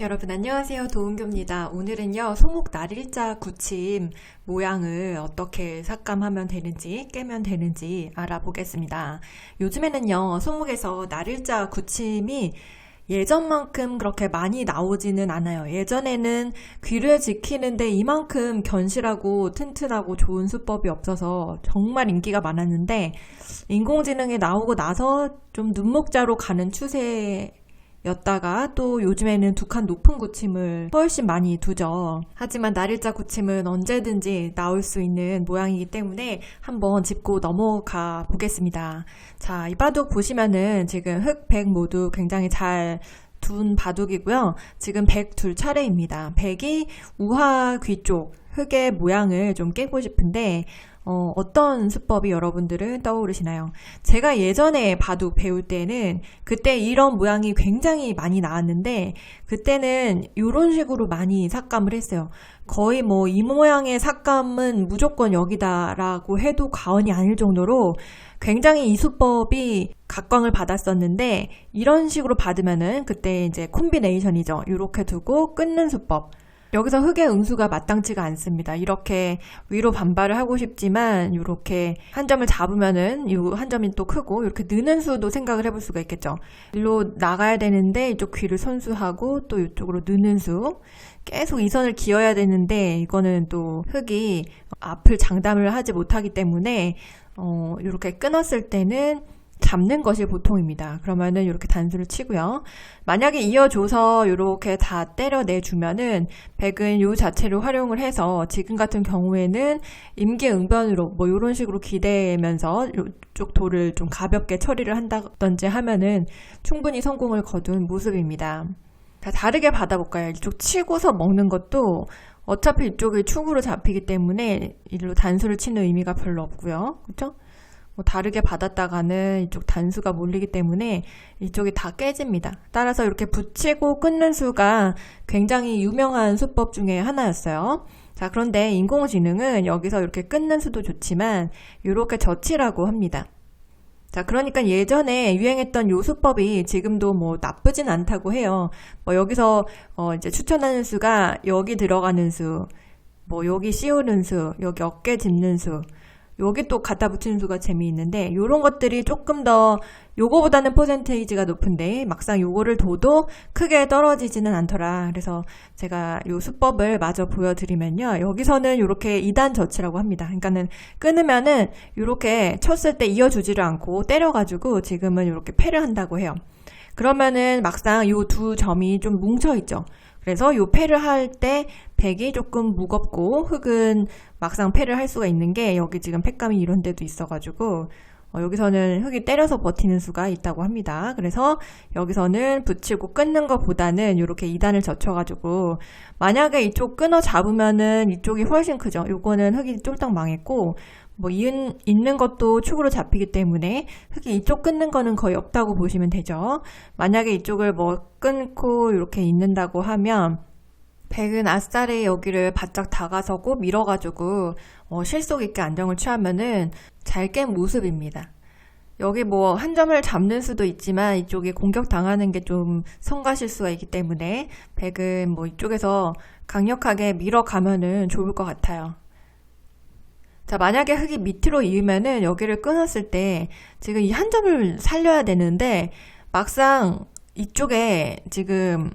여러분 안녕하세요 도은교입니다. 오늘은요 소목 날일자 구침 모양을 어떻게 삭감하면 되는지 깨면 되는지 알아보겠습니다. 요즘에는요 소목에서 날일자 구침이 예전만큼 그렇게 많이 나오지는 않아요. 예전에는 귀를 지키는데 이만큼 견실하고 튼튼하고 좋은 수법이 없어서 정말 인기가 많았는데 인공지능이 나오고 나서 좀 눈목자로 가는 추세 였다가 또 요즘에는 두 칸 높은 구침을 훨씬 많이 두죠. 하지만 날일자 구침은 언제든지 나올 수 있는 모양이기 때문에 한번 짚고 넘어가 보겠습니다. 자, 이 바둑 보시면은 지금 흑, 백 모두 굉장히 잘둔 바둑이고요. 지금 백둘 차례입니다. 백이 우하 귀쪽 흑의 모양을 좀 깨고 싶은데 어, 어떤 수법이 여러분들은 떠오르시나요? 제가 예전에 바둑 배울 때는 그때 이런 모양이 굉장히 많이 나왔는데 그때는 이런 식으로 많이 삭감을 했어요. 거의 뭐 이 모양의 삭감은 무조건 여기다라고 해도 과언이 아닐 정도로 굉장히 이 수법이 각광을 받았었는데 이런 식으로 받으면은 그때 이제 콤비네이션이죠. 이렇게 두고 끊는 수법. 여기서 흑의 응수가 마땅치가 않습니다. 이렇게 위로 반발을 하고 싶지만 이렇게 한 점을 잡으면은 이 한 점이 또 크고 이렇게 느는 수도 생각을 해볼 수가 있겠죠. 일로 나가야 되는데 이쪽 귀를 선수하고 또 이쪽으로 느는 수 계속 이 선을 기어야 되는데 이거는 또 흑이 앞을 장담을 하지 못하기 때문에 어, 이렇게 끊었을 때는 잡는 것이 보통입니다. 그러면은 이렇게 단수를 치고요. 만약에 이어줘서 이렇게 다 때려내주면은 백은 요 자체를 활용을 해서 지금 같은 경우에는 임기응변으로 뭐 이런 식으로 기대면서 이쪽 돌을 좀 가볍게 처리를 한다든지 하면은 충분히 성공을 거둔 모습입니다. 자, 다르게 받아볼까요? 이쪽 치고서 먹는 것도 어차피 이쪽이 축으로 잡히기 때문에 일로 단수를 치는 의미가 별로 없고요. 그렇죠? 뭐 다르게 받았다가는 이쪽 단수가 몰리기 때문에 이쪽이 다 깨집니다. 따라서 이렇게 붙이고 끊는 수가 굉장히 유명한 수법 중에 하나였어요. 자, 그런데 인공지능은 여기서 이렇게 끊는 수도 좋지만 이렇게 젖히라고 합니다. 자, 그러니까 예전에 유행했던 요 수법이 지금도 뭐 나쁘진 않다고 해요. 뭐 여기서 어 이제 추천하는 수가 여기 들어가는 수, 뭐 여기 씌우는 수, 여기 어깨 짚는 수, 여기 또 갖다 붙이는 수가 재미있는데 이런 것들이 조금 더 요거보다는 퍼센테이지가 높은데 막상 요거를 둬도 크게 떨어지지는 않더라. 그래서 제가 요 수법을 마저 보여드리면요. 여기서는 이렇게 2단 젖치라고 합니다. 그러니까는 끊으면은 이렇게 쳤을 때 이어주지를 않고 때려가지고 지금은 이렇게 패를 한다고 해요. 그러면은 막상 요 두 점이 좀 뭉쳐있죠. 그래서 요 패를 할 때 백이 조금 무겁고 흙은 막상 패를 할 수가 있는 게 여기 지금 팩감이 이런 데도 있어가지고 어, 여기서는 흙이 때려서 버티는 수가 있다고 합니다. 그래서 여기서는 붙이고 끊는 것보다는 이렇게 2단을 젖혀가지고 만약에 이쪽 끊어 잡으면은 이쪽이 훨씬 크죠. 요거는 흙이 쫄딱 망했고 뭐 이은, 있는 것도 축으로 잡히기 때문에 흙이 이쪽 끊는 거는 거의 없다고 보시면 되죠. 만약에 이쪽을 뭐 끊고 이렇게 있는다고 하면 백은 아싸리 여기를 바짝 다가서고 밀어가지고 어, 실속 있게 안정을 취하면은 잘 깬 모습입니다. 여기 뭐 한 점을 잡는 수도 있지만 이쪽이 공격 당하는 게 좀 성가실 수가 있기 때문에 백은 뭐 이쪽에서 강력하게 밀어가면은 좋을 것 같아요. 자, 만약에 흙이 밑으로 이으면은 여기를 끊었을 때 지금 이 한 점을 살려야 되는데 막상 이쪽에 지금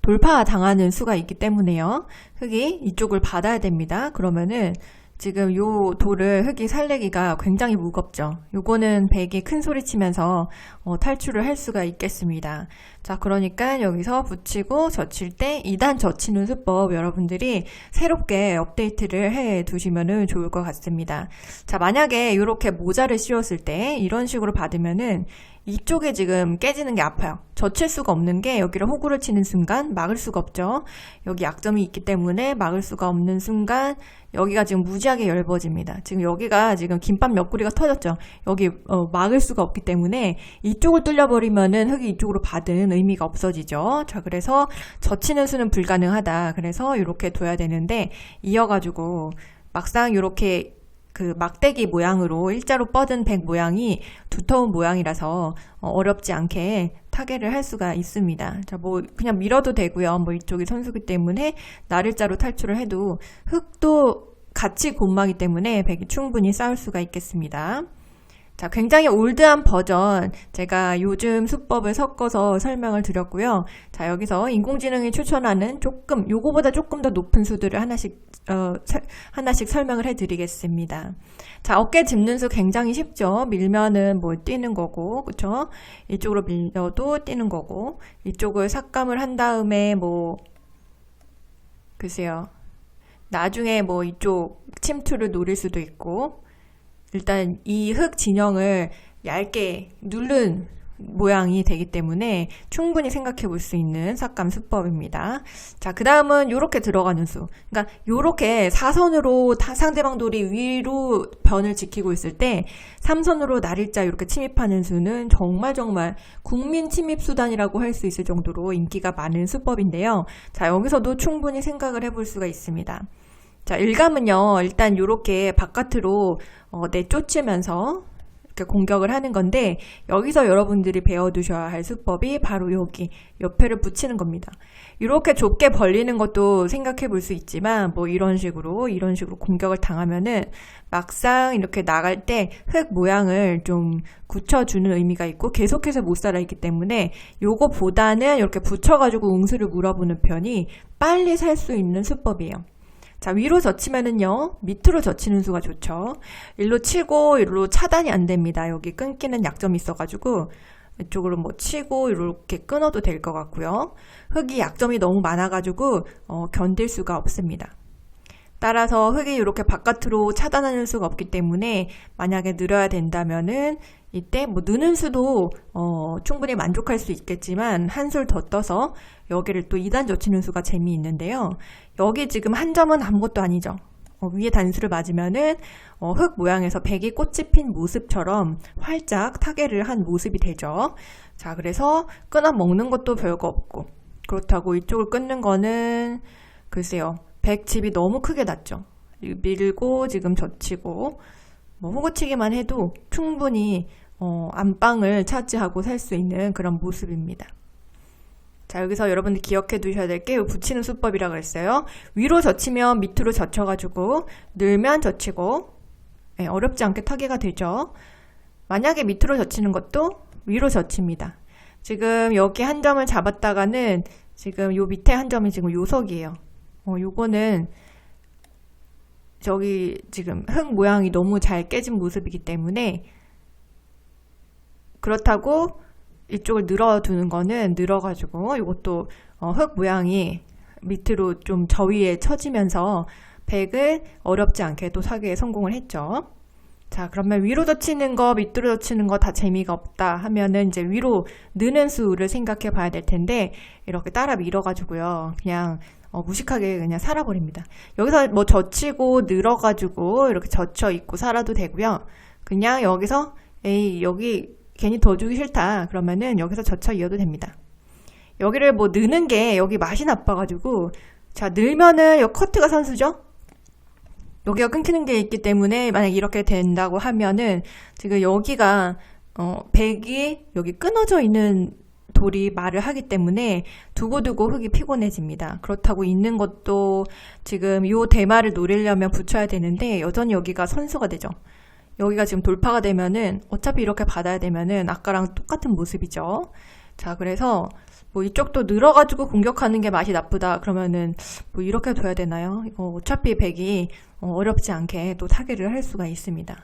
돌파 당하는 수가 있기 때문에요. 흙이 이쪽을 받아야 됩니다. 그러면은 지금 요 돌을 흙이 살래기가 굉장히 무겁죠. 요거는 백이 큰 소리 치면서 어, 탈출을 할 수가 있겠습니다. 자, 그러니까 여기서 붙이고 젖힐 때 2단 젖히는 수법 여러분들이 새롭게 업데이트를 해 두시면 좋을 것 같습니다. 자, 만약에 이렇게 모자를 씌웠을 때 이런 식으로 받으면은 이쪽에 지금 깨지는 게 아파요. 젖힐 수가 없는 게 여기를 호구를 치는 순간 막을 수가 없죠. 여기 약점이 있기 때문에 막을 수가 없는 순간 여기가 지금 무지하게 얇아집니다. 지금 여기가 지금 김밥 옆구리가 터졌죠. 여기 어, 막을 수가 없기 때문에 이쪽을 뚫려버리면은 흙이 이쪽으로 받은 의미가 없어지죠. 자, 그래서 젖히는 수는 불가능하다. 그래서 이렇게 둬야 되는데 이어가지고 막상 이렇게 그 막대기 모양으로 일자로 뻗은 백 모양이 두터운 모양이라서 어, 어렵지 않게 타개를 할 수가 있습니다. 자, 뭐 그냥 밀어도 되고요. 뭐 이쪽이 선수기 때문에 나를자로 탈출을 해도 흙도 같이 곤마기 때문에 백이 충분히 쌓을 수가 있겠습니다. 자, 굉장히 올드한 버전 제가 요즘 수법을 섞어서 설명을 드렸고요. 자, 여기서 인공지능이 추천하는 조금 요거보다 조금 더 높은 수들을 하나씩 어, 설- 하나씩 설명을 해 드리겠습니다. 자, 어깨 짚는 수 굉장히 쉽죠. 밀면은 뭐 뛰는 거고. 그쵸 이쪽으로 밀려도 뛰는 거고. 이쪽을 삭감을 한 다음에 뭐 글쎄요. 나중에 뭐 이쪽 침투를 노릴 수도 있고 일단 이 흙 진영을 얇게 누른 모양이 되기 때문에 충분히 생각해 볼 수 있는 삭감 수법입니다. 자, 그 다음은 이렇게 들어가는 수. 그러니까 이렇게 사선으로 다- 상대방 돌이 위로 변을 지키고 있을 때 삼선으로 날일자 이렇게 침입하는 수는 정말 정말 국민 침입 수단이라고 할 수 있을 정도로 인기가 많은 수법인데요. 자, 여기서도 충분히 생각을 해볼 수가 있습니다. 자, 일감은요, 일단 이렇게 바깥으로 어, 내쫓으면서 이렇게 공격을 하는 건데, 여기서 여러분들이 배워두셔야 할 수법이 바로 여기, 옆에를 붙이는 겁니다. 이렇게 좁게 벌리는 것도 생각해 볼 수 있지만, 뭐 이런 식으로, 이런 식으로 공격을 당하면은, 막상 이렇게 나갈 때 흙 모양을 좀 굳혀주는 의미가 있고, 계속해서 못 살아있기 때문에, 요거보다는 이렇게 붙여가지고 응수를 물어보는 편이 빨리 살 수 있는 수법이에요. 자, 위로 젖히면은요, 밑으로 젖히는 수가 좋죠. 일로 치고, 일로 차단이 안 됩니다. 여기 끊기는 약점이 있어가지고, 이쪽으로 뭐 치고, 이렇게 끊어도 될 것 같고요. 흙이 약점이 너무 많아가지고, 어, 견딜 수가 없습니다. 따라서 흙이 이렇게 바깥으로 차단하는 수가 없기 때문에, 만약에 늘어야 된다면은, 이때 뭐 느는 수도 어, 충분히 만족할 수 있겠지만 한 술 더 떠서 여기를 또 2단 젖히는 수가 재미있는데요. 여기 지금 한 점은 아무것도 아니죠. 어, 위에 단수를 맞으면은 어, 흙 모양에서 백이 꽃이 핀 모습처럼 활짝 타개를 한 모습이 되죠. 자, 그래서 끊어 먹는 것도 별거 없고 그렇다고 이쪽을 끊는 거는 글쎄요. 백 집이 너무 크게 났죠. 밀고 지금 젖히고 뭐 호구치기만 해도 충분히 어, 안방을 차지하고 살 수 있는 그런 모습입니다. 자, 여기서 여러분들 기억해 두셔야 될 게 붙이는 수법이라고 했어요. 위로 젖히면 밑으로 젖혀가지고 늘면 젖히고 예, 어렵지 않게 타개가 되죠. 만약에 밑으로 젖히는 것도 위로 젖힙니다. 지금 여기 한 점을 잡았다가는 지금 요 밑에 한 점이 지금 요석이에요. 어, 요거는 저기 지금 흙 모양이 너무 잘 깨진 모습이기 때문에 그렇다고 이쪽을 늘어두는 거는 늘어가지고 이것도 어, 흙 모양이 밑으로 좀 저 위에 처지면서 백을 어렵지 않게 또 사기에 성공을 했죠. 자, 그러면 위로 젖히는 거, 밑으로 젖히는 거 다 재미가 없다 하면은 이제 위로 느는 수를 생각해 봐야 될 텐데 이렇게 따라 밀어가지고요. 그냥 어, 무식하게 그냥 살아버립니다. 여기서 뭐 젖히고 늘어가지고 이렇게 젖혀 있고 살아도 되고요. 그냥 여기서 에이 여기 괜히 더 주기 싫다 그러면은 여기서 젖혀 이어도 됩니다. 여기를 뭐 느는 게 여기 맛이 나빠가지고 자 늘면은 여 커트가 선수죠. 여기가 끊기는 게 있기 때문에 만약 이렇게 된다고 하면은 지금 여기가 어 백이 여기 끊어져 있는 돌이 말을 하기 때문에 두고두고 흙이 피곤해집니다. 그렇다고 있는 것도 지금 요 대마를 노리려면 붙여야 되는데 여전히 여기가 선수가 되죠. 여기가 지금 돌파가 되면은 어차피 이렇게 받아야 되면은 아까랑 똑같은 모습이죠. 자, 그래서 뭐 이쪽도 늘어가지고 공격하는 게 맛이 나쁘다 그러면은 뭐 이렇게 둬야 되나요? 어, 어차피 백이 어, 어렵지 않게 또 타개를 할 수가 있습니다.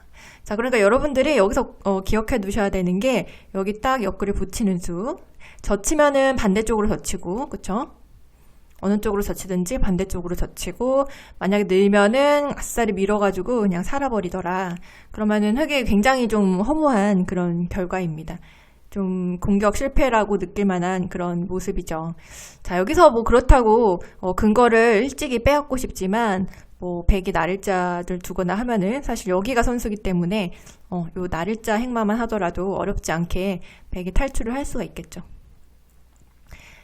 자, 그러니까 여러분들이 여기서 어, 기억해 두셔야 되는 게 여기 딱 옆구리 붙이는 수. 젖히면은 반대쪽으로 젖히고, 그쵸? 어느 쪽으로 젖히든지 반대쪽으로 젖히고, 만약에 늘면은 아싸리 밀어가지고 그냥 살아버리더라. 그러면은 흙이 굉장히 좀 허무한 그런 결과입니다. 좀 공격 실패라고 느낄 만한 그런 모습이죠. 자, 여기서 뭐 그렇다고 어, 근거를 일찍이 빼앗고 싶지만 뭐 백이 날일자를 두거나 하면은 사실 여기가 선수기 때문에 어, 요 날일자 행마만 하더라도 어렵지 않게 백이 탈출을 할 수가 있겠죠.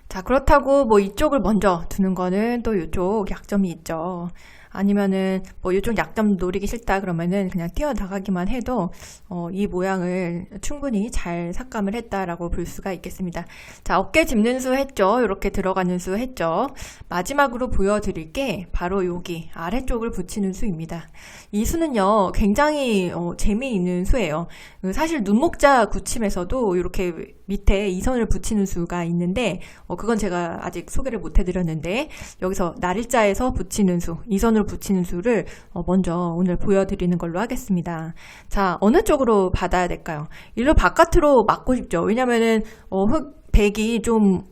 자, 그렇다고 뭐 이쪽을 먼저 두는 거는 또 이쪽 약점이 있죠. 아니면은 뭐 이쪽 약점 노리기 싫다 그러면은 그냥 뛰어나가기만 해도 어, 이 모양을 충분히 잘 삭감을 했다라고 볼 수가 있겠습니다. 자, 어깨 짚는 수 했죠. 이렇게 들어가는 수 했죠. 마지막으로 보여드릴 게 바로 여기 아래쪽을 붙이는 수입니다. 이 수는요, 굉장히 어, 재미있는 수예요. 그 사실 눈목자 굳힘에서도 이렇게 밑에 이 선을 붙이는 수가 있는데 어, 그건 제가 아직 소개를 못 해드렸는데 여기서 날일자에서 붙이는 수, 이 선으로 붙이는 수를 어, 먼저 오늘 보여드리는 걸로 하겠습니다. 자, 어느 쪽으로 받아야 될까요? 일로 바깥으로 맞고 싶죠. 왜냐면은 어, 흙, 백이 좀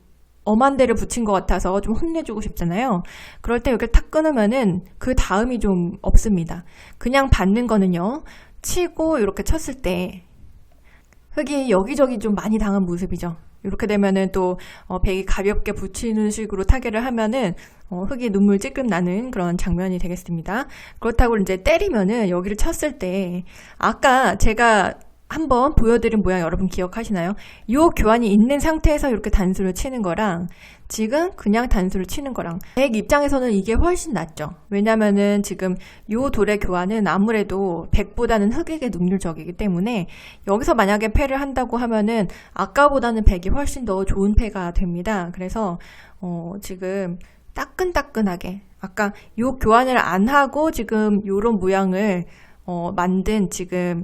엄한 데를 붙인 것 같아서 좀 혼내주고 싶잖아요. 그럴 때 여기를 탁 끊으면은 그 다음이 좀 없습니다. 그냥 받는 거는요, 치고 이렇게 쳤을 때 흙이 여기저기 좀 많이 당한 모습이죠. 이렇게 되면은 또 어, 백이 가볍게 붙이는 식으로 타개를 하면은 어, 흙이 눈물 찔끔 나는 그런 장면이 되겠습니다. 그렇다고 이제 때리면은 여기를 쳤을 때 아까 제가 한번 보여드린 모양 여러분 기억하시나요? 이 교환이 있는 상태에서 이렇게 단수를 치는 거랑 지금 그냥 단수를 치는 거랑 백 입장에서는 이게 훨씬 낫죠. 왜냐면은 지금 이 돌의 교환은 아무래도 백보다는 흑에게 능률적이기 때문에 여기서 만약에 패를 한다고 하면은 아까보다는 백이 훨씬 더 좋은 패가 됩니다. 그래서 어 지금 따끈따끈하게 아까 이 교환을 안 하고 지금 이런 모양을 어 만든 지금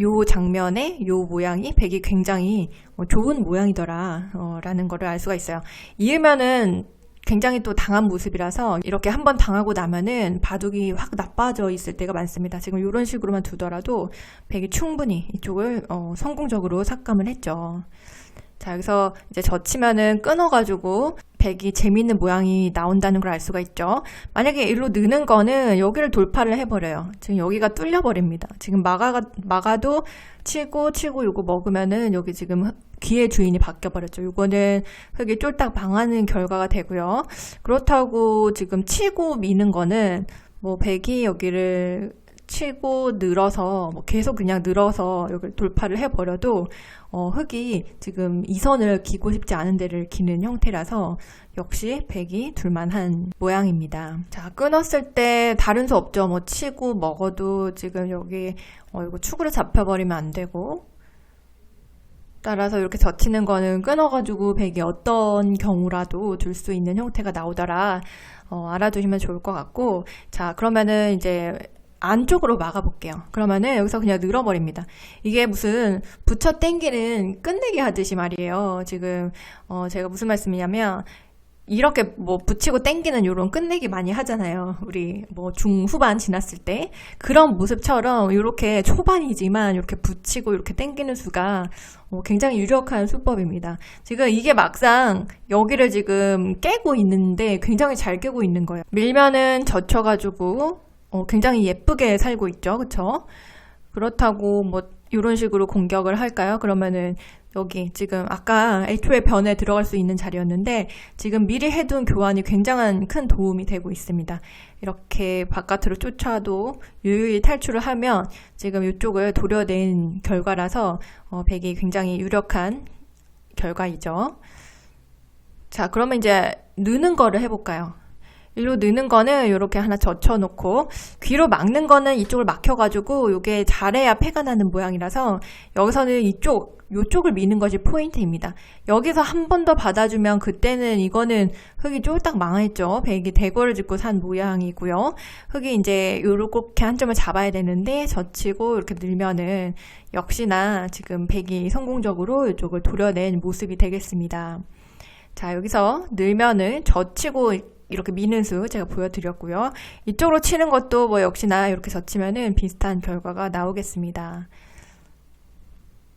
요 장면의 요 모양이 백이 굉장히 어, 좋은 모양이더라 어, 라는 거를 알 수가 있어요. 이으면은 굉장히 또 당한 모습이라서 이렇게 한번 당하고 나면은 바둑이 확 나빠져 있을 때가 많습니다. 지금 이런 식으로만 두더라도 백이 충분히 이쪽을 어, 성공적으로 삭감을 했죠. 자, 여기서 이제 젖히면은 끊어가지고 백이 재밌는 모양이 나온다는 걸 알 수가 있죠. 만약에 일로 느는 거는 여기를 돌파를 해버려요. 지금 여기가 뚫려버립니다. 지금 막아, 막아도 치고 치고 요거 먹으면은 여기 지금 귀의 주인이 바뀌어버렸죠. 요거는 흙이 쫄딱 망하는 결과가 되고요. 그렇다고 지금 치고 미는 거는 뭐 백이 여기를 치고 늘어서 뭐 계속 그냥 늘어서 여기 돌파를 해버려도 어, 흙이 지금 이선을 기고 싶지 않은 데를 기는 형태라서 역시 백이 둘만한 모양입니다. 자 끊었을 때 다른 수 없죠. 뭐 치고 먹어도 지금 여기 어, 이거 축으로 잡혀버리면 안 되고 따라서 이렇게 젖히는 거는 끊어가지고 백이 어떤 경우라도 둘 수 있는 형태가 나오더라 어, 알아두시면 좋을 것 같고 자 그러면은 이제 안쪽으로 막아볼게요. 그러면은 여기서 그냥 늘어버립니다. 이게 무슨 붙여 땡기는 끝내기 하듯이 말이에요. 지금 어 제가 무슨 말씀이냐면 이렇게 뭐 붙이고 땡기는 이런 끝내기 많이 하잖아요. 우리 뭐 중후반 지났을 때 그런 모습처럼 이렇게 초반이지만 이렇게 붙이고 이렇게 땡기는 수가 어 굉장히 유력한 수법입니다. 지금 이게 막상 여기를 지금 깨고 있는데 굉장히 잘 깨고 있는 거예요. 밀면은 젖혀가지고 어, 굉장히 예쁘게 살고 있죠. 그쵸? 그렇다고 뭐 이런 식으로 공격을 할까요? 그러면은 여기 지금 아까 애초에 변에 들어갈 수 있는 자리였는데 지금 미리 해둔 교환이 굉장한 큰 도움이 되고 있습니다. 이렇게 바깥으로 쫓아도 유유히 탈출을 하면 지금 이쪽을 도려낸 결과라서 어, 백이 굉장히 유력한 결과이죠. 자, 그러면 이제 느는 거를 해볼까요? 일로 느는 거는 이렇게 하나 젖혀놓고 귀로 막는 거는 이쪽을 막혀가지고 이게 잘해야 패가 나는 모양이라서 여기서는 이쪽 이쪽을 미는 것이 포인트입니다. 여기서 한 번 더 받아주면 그때는 이거는 흙이 쫄딱 망했죠. 백이 대궐을 짓고 산 모양이고요. 흙이 이제 이렇게 한 점을 잡아야 되는데 젖히고 이렇게 늘면은 역시나 지금 백이 성공적으로 이쪽을 도려낸 모습이 되겠습니다. 자 여기서 늘면은 젖히고 이렇게 미는 수 제가 보여드렸고요. 이쪽으로 치는 것도 뭐 역시나 이렇게 젖히면은 비슷한 결과가 나오겠습니다.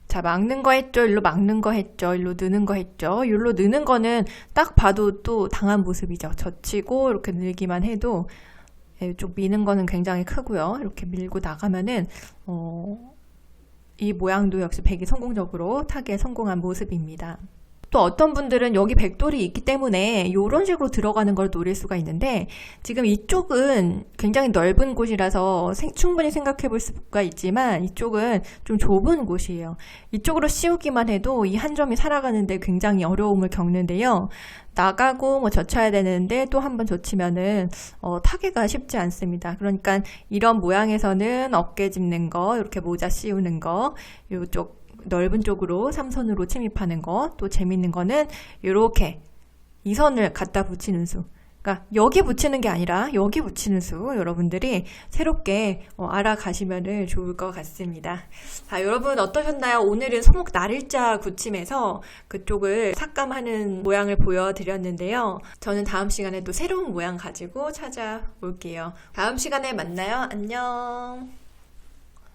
자, 막는 거 했죠. 일로 막는 거 했죠. 일로 느는 거 했죠. 일로 느는 거는 딱 봐도 또 당한 모습이죠. 젖히고 이렇게 늘기만 해도 예, 이쪽 미는 거는 굉장히 크고요. 이렇게 밀고 나가면은 어, 이 모양도 역시 백이 성공적으로 타기에 성공한 모습입니다. 또 어떤 분들은 여기 백돌이 있기 때문에 이런 식으로 들어가는 걸 노릴 수가 있는데 지금 이쪽은 굉장히 넓은 곳이라서 생- 충분히 생각해 볼 수가 있지만 이쪽은 좀 좁은 곳이에요. 이쪽으로 씌우기만 해도 이 한 점이 살아가는데 굉장히 어려움을 겪는데요. 나가고 뭐 젖혀야 되는데 또 한 번 젖히면은 어, 타개가 쉽지 않습니다. 그러니까 이런 모양에서는 어깨 짚는 거, 이렇게 모자 씌우는 거, 이쪽 넓은 쪽으로 삼선으로 침입하는 거, 또 재밌는 거는 이렇게 이 선을 갖다 붙이는 수. 그러니까 여기 붙이는 게 아니라 여기 붙이는 수 여러분들이 새롭게 어, 알아가시면 좋을 것 같습니다. 자, 여러분 어떠셨나요? 오늘은 소목 날일자 굳힘에서 그쪽을 삭감하는 모양을 보여드렸는데요. 저는 다음 시간에 또 새로운 모양 가지고 찾아올게요. 다음 시간에 만나요. 안녕.